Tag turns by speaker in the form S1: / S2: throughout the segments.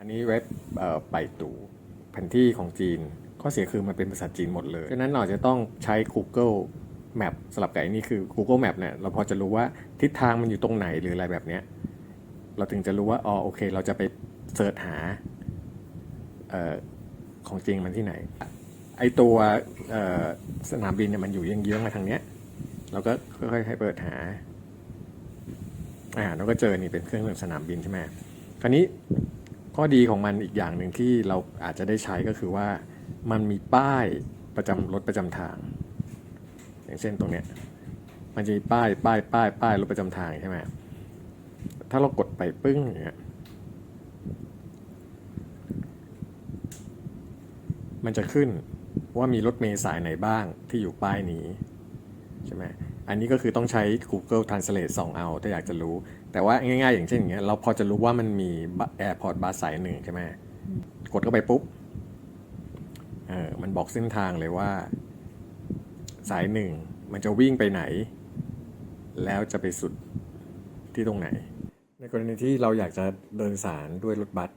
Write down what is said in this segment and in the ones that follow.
S1: อันนี้เว็บไปตู่แผนที่ของจีน ข้อเสียคือมันเป็นภาษาจีนหมดเลยฉะนั้นเราจะต้องใช้ Google Map สลับกับไอ้นี่คือ Google Map เนี่ยเราพอจะรู้ว่าทิศทางมันอยู่ตรงไหนหรืออะไรแบบเนี้ยเราถึงจะรู้ว่าอ๋อโอเค เราจะไปเสิร์ชหาออของจริงมันที่ไหน ไอตัวสนามบินเนี่ยมันอยู่เยื้องๆมาทางเนี้ยเราก็ค่อยๆให้เปิดหาอ่าเราก็เจอนี่เป็นเครื่องเล่นสนามบินใช่ไหมคราวนี้ ข้อดีของมันอีกอย่างหนึ่งที่เราอาจจะได้ใช้ก็คือว่ามันมีป้ายประจำรถประจำทาง อย่างเช่นตรงเนี้ยมันจะมีป้ายป้ายป้ายป้ายรถประจำทางใช่ไหมถ้าเรากดไปปึ้งอย่างเงี้ยมันจะขึ้นว่ามีรถเมล์สายไหนบ้างที่อยู่ป้ายนี้ใช่ไหม อันนี้ก็คือต้องใช้ Google Translate ส่องเอา ถ้าอยากจะรู้ แต่ว่าง่ายๆ อย่างเช่นอย่างเงี้ยเราพอจะรู้ว่ามันมี Airport Bus สายหนึ่งใช่ไหมกดเข้าไปปุ๊บเออมันบอกเส้นทางเลยว่า สายหนึ่งมันจะวิ่งไปไหน แล้วจะไปสุดที่ตรงไหน ในกรณีที่เราอยากจะเดินสารด้วยรถบัส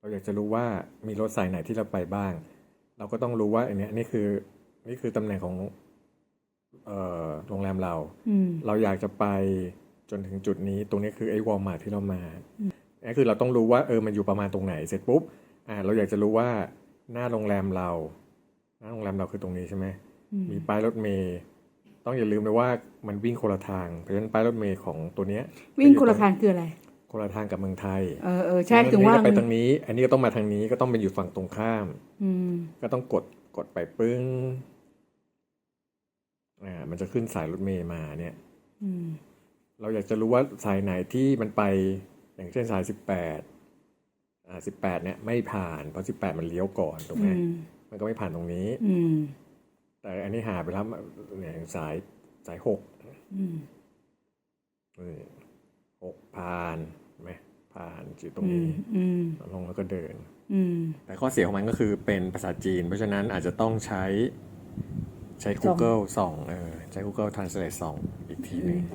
S1: เราอยากจะรู้ว่ามีรถสายไหนที่เราไปบ้าง เราก็ต้องรู้ว่าอันนี้นี่คือนี่คือตำแหน่งของ โรงแรมเรา
S2: อืม
S1: เราอยากจะไปจนถึงจุดนี้ตรงนี้คือไอ้วอลมาร์ทที่เรามานี่คือเราต้องรู้ว่าเออมันอยู่ประมาณตรงไหนเสร็จปุ๊บอ่าเราอยากจะรู้ว่าหน้าโรงแรมเรา หน้าโรงแรมเราคือตรงนี้ใช่ไหมมีป้ายรถเมย์ต้องอย่าลืมนะว่ามันวิ่งคนละทางเพราะฉะนั้นป้ายรถเมย์ของตัวเนี้ย
S2: วิ่งคนละทางคืออะไร
S1: คนละทางกับเมืองไทย
S2: เออเออใช่ถึงว่า
S1: อันนี้ก็ไปทางนี้ อันนี้ก็ต้องมาทางนี้ก็ต้องเป็นอยู่ฝั่งตรงข้าม
S2: อืม
S1: ก็ต้องกดกดไปปึ้ง อ่ามันจะขึ้นสายรถเมย์มาเนี่ย
S2: อืม
S1: เราอยากจะรู้ว่าสายไหนที่มันไปอย่างเช่นสายสิบแปดอ่าสิบแปดเนี่ยไม่ผ่านเพราะสิบแปดมันเลี้ยวก่อนถูกไหม
S2: อืม
S1: มันก็ไม่ผ่านตรงนี้
S2: อืม
S1: แต่อันนี้หาไปแล้วเนี่ยอย่างสายสายหก
S2: อืม
S1: นี่หกผ่านเห็นไหมผ่านจุดตร
S2: อื
S1: ง
S2: ม
S1: นี้
S2: อืม
S1: ลงแล้วก็เดิน
S2: อืม
S1: แต่ข้อเสียของมันก็คือเป็นภาษาจีน เพราะฉะนั้นอาจจะต้องใช้ ใช้
S2: ส่อง
S1: Google ส่องเออใช้ Google Translate ส่องอีกทีหนึ่ง